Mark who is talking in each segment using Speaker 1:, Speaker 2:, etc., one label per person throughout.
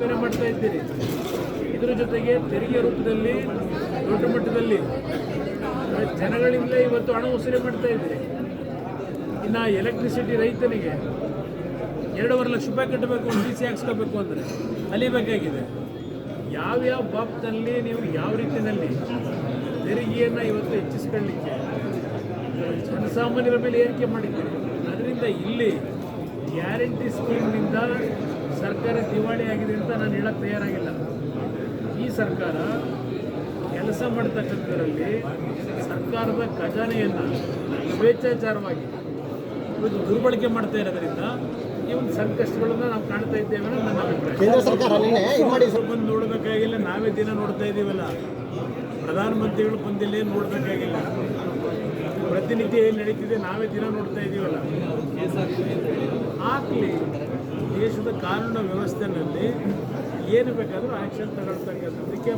Speaker 1: ಮಾಡ್ತಾ ಇದ್ದೀರಿ. ಇದರ ಜೊತೆಗೆ ತೆರಿಗೆ ರೂಪದಲ್ಲಿ ದೊಡ್ಡ ಮಟ್ಟದಲ್ಲಿ ಜನಗಳಿಂದ ಇವತ್ತು ಹಣ ವಸೂಲಿ ಮಾಡ್ತಾ ಇದ್ದೀರಿ. ಇನ್ನು ಎಲೆಕ್ಟ್ರಿಸಿಟಿ ರೈತನಿಗೆ ಎರಡೂವರೆ ಲಕ್ಷ ರೂಪಾಯಿ ಕಟ್ಟಬೇಕು ಡಿ ಸಿ ಹಾಕ್ಸ್ಕೋಬೇಕು ಅಂದರೆ ಅಲಿಬೇಕಾಗಿದೆ ಯಾವ್ಯಾವ ಬಾಬ್ನಲ್ಲಿ ನೀವು ಯಾವ ರೀತಿಯಲ್ಲಿ ತೆರಿಗೆಯನ್ನು ಇವತ್ತು ಹೆಚ್ಚಿಸ್ಕೊಳ್ಳಿಕ್ಕೆ ಜನಸಾಮಾನ್ಯರ ಮೇಲೆ ಏರಿಕೆ ಮಾಡಿದ್ದೀರಿ. ಅದರಿಂದ ಇಲ್ಲಿ ಗ್ಯಾರಂಟಿ ಸ್ಕೀಮ್ನಿಂದ ಸರ್ಕಾರ ದಿವಾಳಿ ಆಗಿದೆ ಅಂತ ನಾನು ಹೇಳಕ್ಕೆ ತಯಾರಾಗಿಲ್ಲ. ಈ ಸರ್ಕಾರ ಕೆಲಸ ಮಾಡ್ತಕ್ಕಂಥದ್ರಲ್ಲಿ ಸರ್ಕಾರದ ಖಜಾನೆಯನ್ನು ಸ್ವೇಚ್ಛಾಚಾರವಾಗಿ ಇವತ್ತು ದುರ್ಬಳಕೆ ಮಾಡ್ತಾ ಇರೋದ್ರಿಂದ ಈ ಒಂದು ಸಂಕಷ್ಟಗಳನ್ನು ನಾವು ಕಾಣ್ತಾ ಇದ್ದೇವೆ ಅನ್ನೋದು ನನ್ನ ಅಭಿಪ್ರಾಯ. ಬಂದು ನೋಡಬೇಕಾಗಿಲ್ಲ ನಾವೇ ದಿನ ನೋಡ್ತಾ ಇದ್ದೀವಲ್ಲ. ಪ್ರಧಾನಮಂತ್ರಿಗಳು ಬಂದಿಲ್ಲ ನೋಡಬೇಕಾಗಿಲ್ಲ. ಪ್ರತಿನಿತ್ಯ ಏನು ನಡೀತಿದೆ ನಾವೇ ದಿನ ನೋಡ್ತಾ ಇದ್ದೀವಲ್ಲ. ಆಗ್ಲಿ ದೇಶದ ಕಾನೂನು ವ್ಯವಸ್ಥೆನಲ್ಲಿ ಏನು ಬೇಕಾದರೂ ಆ್ಯಕ್ಷನ್ ತಗೊಳ್ತಕ್ಕಂಥದ್ದಕ್ಕೆ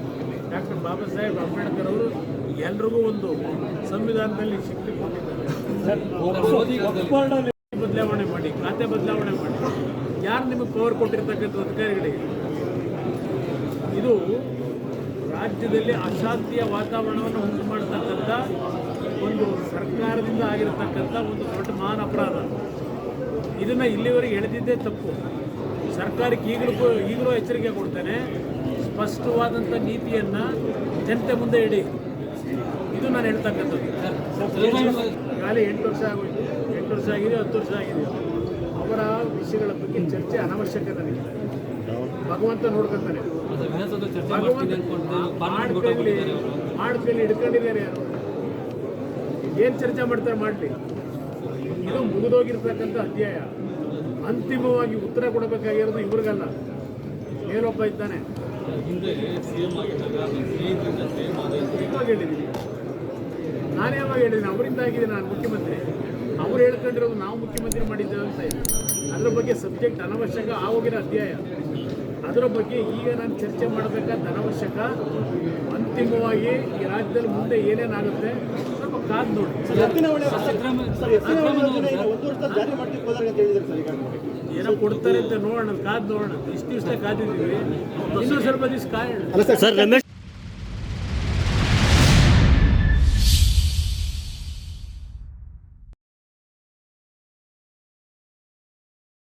Speaker 1: ಡಾಕ್ಟರ್ ಬಾಬಾ ಸಾಹೇಬ್ ಅಂಬೇಡ್ಕರ್ ಅವರು ಎಲ್ರಿಗೂ ಒಂದು ಸಂವಿಧಾನದಲ್ಲಿ ಶಕ್ತಿ ಕೊಟ್ಟಿದ್ದಾರೆ. ಬದಲಾವಣೆ ಮಾಡಿ ಖಾತೆ ಬದಲಾವಣೆ ಮಾಡಿ. ಯಾರು ನಿಮಗೆ ಪವರ್ ಕೊಟ್ಟಿರ್ತಕ್ಕಂಥ ಅಧಿಕಾರಿಗಳಿಗೆ? ಇದು ರಾಜ್ಯದಲ್ಲಿ ಅಶಾಂತಿಯ ವಾತಾವರಣವನ್ನು ಉಂಟು ಮಾಡತಕ್ಕಂಥ ಒಂದು ಸರ್ಕಾರದಿಂದ ಆಗಿರತಕ್ಕಂಥ ಒಂದು ದೊಡ್ಡ ಮಹಾನ್ ಅಪರಾಧ. ಇದನ್ನು ಇಲ್ಲಿವರೆಗೆ ಎಳೆದಿದ್ದೇ ತಪ್ಪು. ಸರ್ಕಾರಕ್ಕೆ ಈಗಲೂ ಈಗಲೂ ಎಚ್ಚರಿಕೆ ಕೊಡ್ತೇನೆ. ಸ್ಪಷ್ಟವಾದಂಥ ನೀತಿಯನ್ನು ಜನತೆ ಮುಂದೆ ಇಡಿ. ಇದು ನಾನು ಹೇಳ್ತಕ್ಕಂಥದ್ದು. ಖಾಲಿ ಎಂಟು ವರ್ಷ ಆಗೋಯ್ತು. ಎಂಟು ವರ್ಷ ಆಗಿದೆ, ಹತ್ತು ವರ್ಷ ಆಗಿದೆ. ಅವರ ವಿಷಯಗಳ ಬಗ್ಗೆ ಚರ್ಚೆ ಅನವಶ್ಯಕ ನನಗೆ. ಭಗವಂತ ನೋಡ್ಕೊತಾನೆ ಮಾಡ್ಕೊಳ್ಳಿ ಹಿಡ್ಕೊಂಡಿದ್ದಾರೆ ಯಾರು? ಏನು ಚರ್ಚೆ ಮಾಡ್ತಾರೆ ಮಾಡಲಿ. ಇದು ಮುಗಿದೋಗಿರ್ತಕ್ಕಂಥ ಅಧ್ಯಾಯ. ಅಂತಿಮವಾಗಿ ಉತ್ತರ ಕೊಡಬೇಕಾಗಿರೋದು ಇವ್ರಿಗಲ್ಲ. ಏನೊಬ್ಬ ಇದ್ದಾನೆ? ಇವಾಗ ಹೇಳಿದ್ದೀನಿ? ನಾನು ಯಾವಾಗ ಹೇಳಿದ್ದೀನಿ? ಅವರಿಂದ ಆಗಿದೆ ನಾನು ಮುಖ್ಯಮಂತ್ರಿ. ಅವ್ರು ಹೇಳ್ಕೊಂಡಿರೋದು ನಾವು ಮುಖ್ಯಮಂತ್ರಿ ಮಾಡಿದ್ದೇವೆ ಅಂತ ಅದ್ರ ಬಗ್ಗೆ ಸಬ್ಜೆಕ್ಟ್ ಅನವಶ್ಯಕ ಆಗೋಗಿರೋ ಅಧ್ಯಾಯ. ಅದರ ಬಗ್ಗೆ ಈಗ ನಾನು ಚರ್ಚೆ ಮಾಡಬೇಕಾದ ಅನವಶ್ಯಕ, ಅಂತಿಮವಾಗಿ ಈ ರಾಜ್ಯದಲ್ಲಿ ಮುಂದೆ ಏನೇನಾಗುತ್ತೆ? ಕಾದು ನೋಡಿ.
Speaker 2: ಒಂದು ವರ್ಷ ಜಾರಿ ಮಾಡ್ಲಿಕ್ಕೆ ಹೋದಾಗ ಅಂತ ಹೇಳಿದ್ರು ಸರ್ ಈಗ.
Speaker 1: ಏನೋ ಕೊಡ್ತಾರೆ ಅಂತ ನೋಡೋಣ ಕಾದ್ ನೋಡೋಣ. ಇಷ್ಟು ದಿವಸ ಕಾದಿದ್ದೀವಿ. ಇನ್ನೂ ಸ್ವಲ್ಪ ದಿವಸ ಕಾಯೋಣ.
Speaker 2: ಸರ್ ರಮೇಶ್